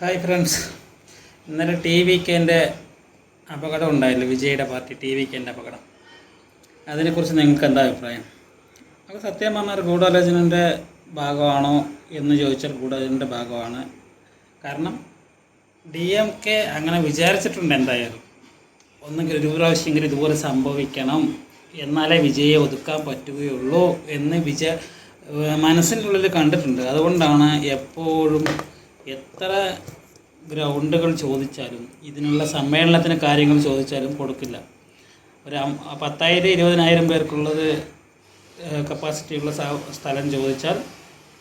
Hi friends ഇന്നലെ T V കെന്റെ അപകടം ഉണ്ടായില്ല? വിജയുടെ പാർട്ടി ടി വി കെന്റെ അപകടം. അതിനെക്കുറിച്ച് നിങ്ങൾക്ക് എന്താ അഭിപ്രായം? അപ്പോൾ സത്യം പറഞ്ഞാൽ ഗൂഢാലോചനന്റെ ഭാഗമാണോ എന്ന് ചോദിച്ചാൽ ഗൂഢാലോചനന്റെ ഭാഗമാണ്. കാരണം ഡി എം കെ അങ്ങനെ വിചാരിച്ചിട്ടുണ്ട് എന്തായാലും. ഒന്നെങ്കിൽ ഒരു പ്രാവശ്യമെങ്കിലും ഇതുപോലെ സംഭവിക്കണം എന്നാലേ വിജയെ ഒതുക്കാൻ പറ്റുകയുള്ളൂ എന്ന് വിജ മനസ്സിന്റെ ഉള്ളിൽ കണ്ടിട്ടുണ്ട്. അതുകൊണ്ടാണ് എപ്പോഴും എത്ര ഗ്രൗണ്ടുകൾ ചോദിച്ചാലും ഇതിനുള്ള സമ്മേളനത്തിന് കാര്യങ്ങൾ ചോദിച്ചാലും കൊടുക്കില്ല. ഒരു പത്തായിരം ഇരുപതിനായിരം പേർക്കുള്ളത് കപ്പാസിറ്റി ഉള്ള സ്ഥലം ചോദിച്ചാൽ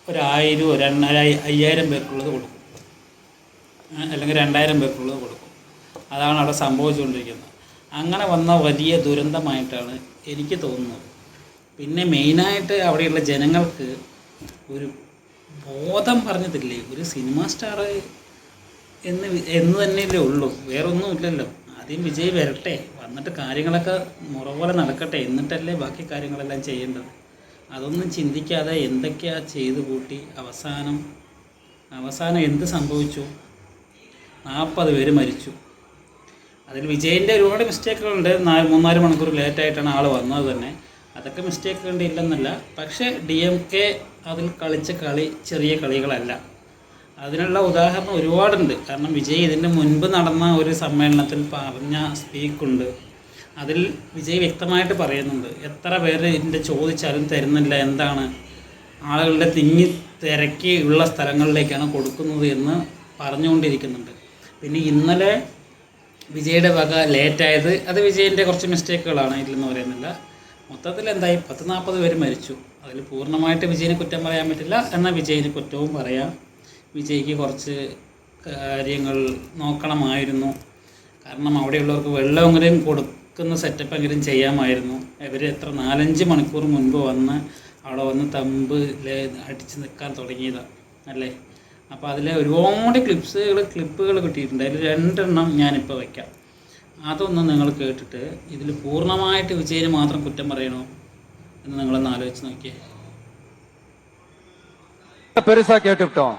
ഒരു ആയിരം രണ്ടായിരം അയ്യായിരം പേർക്കുള്ളത് കൊടുക്കും. അല്ലെങ്കിൽ രണ്ടായിരം പേർക്കുള്ളത് കൊടുക്കും. അതാണ് അവിടെ സംഭവിച്ചുകൊണ്ടിരിക്കുന്നത്. അങ്ങനെ വന്ന വലിയ ദുരന്തമായിട്ടാണ് എനിക്ക് തോന്നുന്നത്. പിന്നെ മെയിനായിട്ട് അവിടെയുള്ള ജനങ്ങൾക്ക് ഒരു ബോധം പറഞ്ഞതില്ലേ? ഒരു സിനിമ സ്റ്റാർ എന്ന് എന്ന് തന്നെയല്ലേ ഉള്ളൂ. വേറെ ഒന്നും ഇല്ലല്ലോ ആദ്യം വിജയ് വരട്ടെ. വന്നിട്ട് കാര്യങ്ങളൊക്കെ മുറ പോലെ നടക്കട്ടെ. എന്നിട്ടല്ലേ ബാക്കി കാര്യങ്ങളെല്ലാം ചെയ്യേണ്ടത്. അതൊന്നും ചിന്തിക്കാതെ എന്തൊക്കെയാ ചെയ്തു കൂട്ടി അവസാനം അവസാനം എന്ത് സംഭവിച്ചു? നാൽപ്പത് പേര് മരിച്ചു. അതിൽ വിജയിന്റെ ഒരുപാട് മിസ്റ്റേക്കുകളുണ്ട് നാല് മൂന്നാൽ മണിക്കൂർ ലേറ്റായിട്ടാണ് ആൾ വന്നത് തന്നെ. അതൊക്കെ മിസ്റ്റേക്ക് കണ്ടില്ലെന്നല്ല. പക്ഷേ ഡി എം കെ അതിൽ കളിച്ച കളി ചെറിയ കളികളല്ല. അതിനുള്ള ഉദാഹരണം ഒരുപാടുണ്ട്. കാരണം വിജയ് ഇതിന്റെ മുൻപ് നടന്ന ഒരു സമ്മേളനത്തിൽ പറഞ്ഞ സ്പീക്കുണ്ട് അതിൽ വിജയ് വ്യക്തമായിട്ട് പറയുന്നുണ്ട്. എത്ര പേര് ഇതിന്റെ ചോദിച്ചാലും തരുന്നില്ല എന്താണ്? ആളുകളുടെ തിങ്ങി തിരക്കി ഉള്ള സ്ഥലങ്ങളിലേക്കാണ് കൊടുക്കുന്നത് എന്ന് പറഞ്ഞുകൊണ്ടിരിക്കുന്നുണ്ട്. പിന്നെ ഇന്നലെ വിജയുടെ വക ലേറ്റായത് അത് വിജയിന്റെ കുറച്ച് മിസ്റ്റേക്കുകളാണ് ഇതിലെന്ന് പറയുന്നില്ല. മൊത്തത്തിൽ എന്തായി പത്ത് നാൽപ്പത് പേര് മരിച്ചു. അതിൽ പൂർണമായിട്ട് വിജയിനെ കുറ്റം പറയാൻ പറ്റില്ല. എന്നാൽ വിജയിന് കുറ്റവും പറയാം. വിജയ്ക്ക് കുറച്ച് കാര്യങ്ങൾ നോക്കണമായിരുന്നു. കാരണം അവിടെയുള്ളവർക്ക് വെള്ളമെങ്കിലും കൊടുക്കുന്ന സെറ്റപ്പെങ്കിലും ചെയ്യാമായിരുന്നു. ഇവർ എത്ര നാലഞ്ച് മണിക്കൂർ മുൻപ് വന്ന് അവിടെ വന്ന് തമ്പ് അടിച്ച് നിൽക്കാൻ തുടങ്ങിയതാണ് അല്ലേ? അപ്പോൾ അതിലെ ഒരുപാട് ക്ലിപ്സുകൾ ക്ലിപ്പുകൾ കിട്ടിയിട്ടുണ്ട്. അതിൽ രണ്ടെണ്ണം ഞാനിപ്പോൾ വയ്ക്കാം അതൊന്ന് നിങ്ങൾ കേട്ടിട്ട് ഇതിൽ പൂർണ്ണമായിട്ട് വിജയിന് മാത്രം കുറ്റം പറയണോ എന്ന് നിങ്ങളൊന്ന് ആലോചിച്ച് നോക്കിയേ பெருசா கேட்டுவிட்டோம்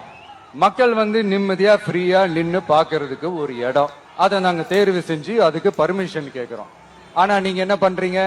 மக்கள் வந்து நிம்மதியா ஃப்ரீயா நின்னு பாக்குறதுக்கு ஒரு இடம் அதை நாங்க தேர்வு செஞ்சு அதுக்கு பர்மிஷன் கேக்குறோம் ஆனா நீங்க என்ன பண்றீங்க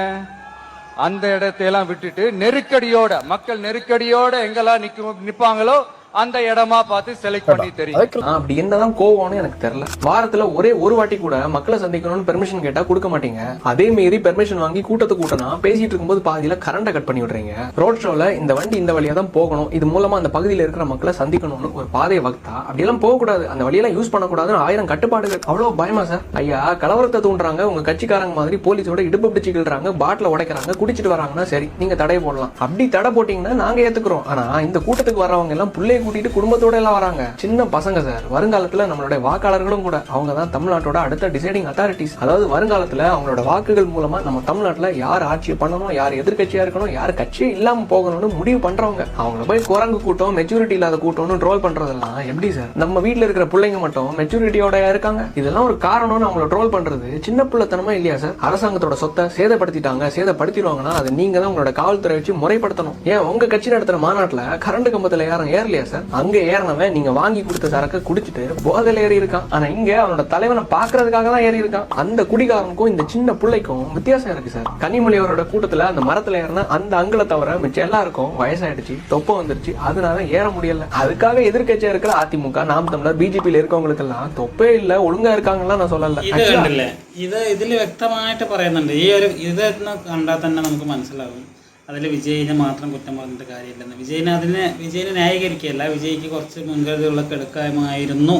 அந்த இடத்தையெல்லாம் விட்டுட்டு நெருக்கடியோட மக்கள் நெருக்கடியோட எங்கெல்லாம் நிக்க நிப்பாங்களோ அந்த இடமா பார்த்து செலக்ட் பண்ணி தெரியும். நான் அப்படி என்னதான் கோவம்னு எனக்கு தெரியல. வாரத்துல ஒரே ஒரு வாட்டி கூட மக்களை சந்திக்கணும்னு பெர்மிஷன் கேட்டா கொடுக்க மாட்டீங்க. அதே மீறி பெர்மிஷன் வாங்கி கூட்டத்தை கூட்டனா பேசிட்டு இருக்கும்போது பாதியில கரண்ட கட் பண்ணி விடுறீங்க. ரோட் ஷோல இந்த வண்டி இந்த வழியா தான் போகணும். இது மூலமா அந்த பகுதியில இருக்கிற மக்களை சந்திக்கணும்னு ஒரு பாதையை வகுத்தா அப்படியெல்லாம் போக கூடாது அந்த வழியெல்லாம் யூஸ் பண்ணக்கூடாதுன்னு ஆயிரம் கட்டுப்பாடுகள். அவ்வளவு பயமா சார் ஐயா கலவரத்தை தூண்டுறாங்க. உங்க கட்சிக்காரங்க மாதிரி போலீஸோட இடுப்பு பிடிச்சு கிள்றாங்க. பாட்டில உடைக்கிறாங்க. குடிச்சிட்டு வராங்கன்னா சரி நீங்க தடை போடலாம். அப்படி தடை போட்டீங்கன்னா நாங்க ஏத்துக்கிறோம். ஆனா இந்த கூட்டத்துக்கு வர்றவங்க எல்லாம் பிள்ளைய கூட்டிட்டு குடும்பத்தோட எல்லாம் வராங்க. சின்ன பசங்க சார் வருங்காலத்துல நம்மளுடைய வாக்காளர்களும் கூட அவங்க தான் தமிழ்நாட்டோட அடுத்த டிசைடிங் அத்தாரிட்டிஸ் அதாவது வருங்காலத்துல அவங்களோட வாக்குகள் மூலமா நம்ம தமிழ்நாட்டுல யார் ஆட்சி பண்ணணும் யார் எதிர்கட்சியா இருக்கணும் யார் கட்சியே இல்லாம போகணும்னு முடிவு பண்றவங்க. அவங்கள போய் குரங்கு கூட்டம் மெச்சூரிட்டி இல்லாத கூட்டம்னு ட்ரோல் பண்றதெல்லாம் எப்படி சார் நம்ம வீட்டுல இருக்கிற பிள்ளைங்க மட்டும் மெச்சூரிட்டியோட இருக்காங்க? இதெல்லாம் ஒரு காரணம்னு அவங்கள ட்ரோல் பண்றது சின்ன பிள்ளைத்தனமா இல்லையா சார் அரசாங்கத்தோட சொத்தை சேதப்படுத்திட்டாங்க சேதப்படுத்திடுவாங்கன்னா அதை நீங்க தான் உங்களோட காவல்துறை வச்சு முறைப்படுத்தணும். ஏன் உங்க கட்சி நடத்துற மாநாட்டுல கரண்ட் கம்பத்துல யாரும் ஏறலையா சார் அங்க ஏறினவன் நீங்க வாங்கி கொடுத்த சரக்கு குடிச்சிட்டு போதையில ஏறி இருக்கான் ஆனா இங்க அவனோட தலைவனை பாக்குறதுக்காக தான் ஏறி இருக்கான் அந்த குடிகாரனுக்கும் இந்த சின்ன பிள்ளைக்கும் வித்தியாசம் இருக்கு சார் கனிமொழி அவரோட கூட்டத்துல அந்த மரத்துல ஏறின அந்த அங்குல தவிர மிச்சம் எல்லாருக்கும் வயசாயிடுச்சு தொப்பை வந்துருச்சு அதனால ஏற முடியல அதுக்காக எதிர்க்கட்சியா இருக்கிற அதிமுக நாம் தமிழர் பிஜேபியில இருக்கவங்களுக்கு எல்லாம் தொப்பே இல்ல ஒழுங்கா இருக்காங்களா நான் சொல்லல ഇത് കണ്ടില്ലേ ഇത് ഇതിൽ വ്യക്തമായിട്ട് പറയുന്നുണ്ട് ഈ ഒരു ഇതെന്ന് കണ്ടാൽ തന്നെ നമുക്ക് മനസ്സിലാവും അതിൽ വിജയിനെ മാത്രം കുറ്റം പറഞ്ഞിട്ട് കാര്യമില്ലെന്ന്. വിജയിനെ അതിനെ വിജയിനെ ന്യായീകരിക്കുകയല്ല. വിജയിക്ക് കുറച്ച് മുൻകരുതലുകളൊക്കെ എടുക്കാമായിരുന്നു.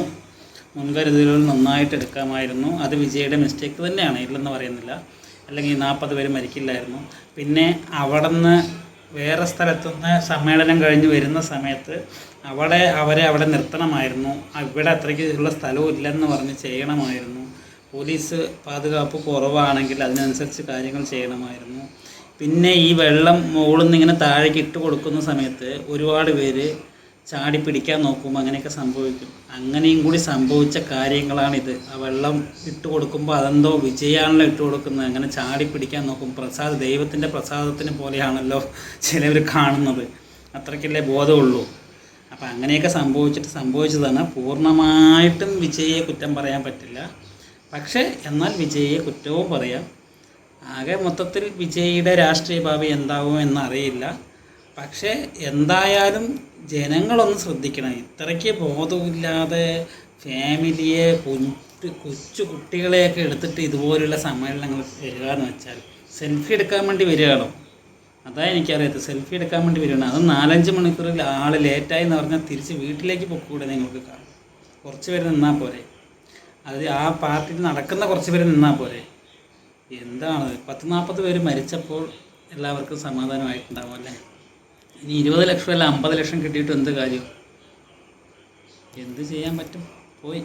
മുൻകരുതലുകൾ നന്നായിട്ട് എടുക്കാമായിരുന്നു. അത് വിജയുടെ മിസ്റ്റേക്ക് തന്നെയാണ് ഇല്ലെന്ന് പറയുന്നില്ല. അല്ലെങ്കിൽ നാൽപ്പത് പേര് മരിക്കില്ലായിരുന്നു. പിന്നെ അവിടെ നിന്ന് വേറെ സ്ഥലത്തുനിന്ന് സമ്മേളനം കഴിഞ്ഞ് വരുന്ന സമയത്ത് അവിടെ അവരെ അവിടെ നിർത്തണമായിരുന്നു. ഇവിടെ അത്രയ്ക്ക് ഉള്ള സ്ഥലവും ഇല്ലെന്ന് പറഞ്ഞ് ചെയ്യണമായിരുന്നു. പോലീസ് പാതുകാപ്പ് കുറവാണെങ്കിൽ അതിനനുസരിച്ച് കാര്യങ്ങൾ ചെയ്യണമായിരുന്നു. പിന്നെ ഈ വെള്ളം മുകളിൽ നിന്ന് ഇങ്ങനെ താഴേക്ക് ഇട്ട് കൊടുക്കുന്ന സമയത്ത് ഒരുപാട് പേര് ചാടി പിടിക്കാൻ നോക്കുമ്പോൾ അങ്ങനെയൊക്കെ സംഭവിക്കും. അങ്ങനെയും കൂടി സംഭവിച്ച കാര്യങ്ങളാണിത്. ആ വെള്ളം ഇട്ട് കൊടുക്കുമ്പോൾ അതെന്തോ വിജയാണല്ലോ ഇട്ട് കൊടുക്കുന്നത്. അങ്ങനെ ചാടി പിടിക്കാൻ നോക്കും പ്രസാദ ദൈവത്തിന്റെ പ്രസാദത്തിന് പോലെയാണല്ലോ ചിലവർ കാണുന്നത്. അത്രയ്ക്കല്ലേ ബോധമുള്ളൂ. അപ്പം അങ്ങനെയൊക്കെ സംഭവിച്ചിട്ട് സംഭവിച്ചതാണ്. പൂർണമായിട്ടും വിജയിയെ കുറ്റം പറയാൻ പറ്റില്ല. പക്ഷേ എന്നാൽ വിജയിയെ കുറ്റവും പറയാം. ആകെ മൊത്തത്തിൽ വിജയിയുടെ രാഷ്ട്രീയ ഭാവി എന്താവും എന്നറിയില്ല. പക്ഷേ എന്തായാലും ജനങ്ങളൊന്ന് ശ്രദ്ധിക്കണം. ഇത്രയ്ക്ക് ബോധമില്ലാതെ ഫാമിലിയെ കുഞ്ഞു കൊച്ചു കുട്ടികളെയൊക്കെ എടുത്തിട്ട് ഇതുപോലുള്ള സമ്മേളനങ്ങൾ വരിക എന്ന് വെച്ചാൽ സെൽഫി എടുക്കാൻ വേണ്ടി വരികയാണോ? അതാ എനിക്കറിയാത്ത. സെൽഫി എടുക്കാൻ വേണ്ടി വരികയാണ്. അത് നാലഞ്ച് മണിക്കൂറിൽ ആൾ ലേറ്റായി എന്ന് പറഞ്ഞാൽ തിരിച്ച് വീട്ടിലേക്ക് പൊക്കൂടെ നിങ്ങൾക്ക് കാണും. കുറച്ച് പേര് നിന്നാൽ പോരെ. അത് ആ പാർട്ടിയിൽ നടക്കുന്ന കുറച്ച് പേര് നിന്നാൽ പോരെ. എന്താണ്? പത്ത് നാൽപ്പത് പേര് മരിച്ചപ്പോൾ എല്ലാവർക്കും സമാധാനമായിട്ടുണ്ടാവും അല്ലേ? ഇനി ഇരുപത് ലക്ഷം അല്ല അമ്പത് ലക്ഷം കിട്ടിയിട്ട് എന്ത് കാര്യം? എന്ത് ചെയ്യാൻ പറ്റും? പോയി.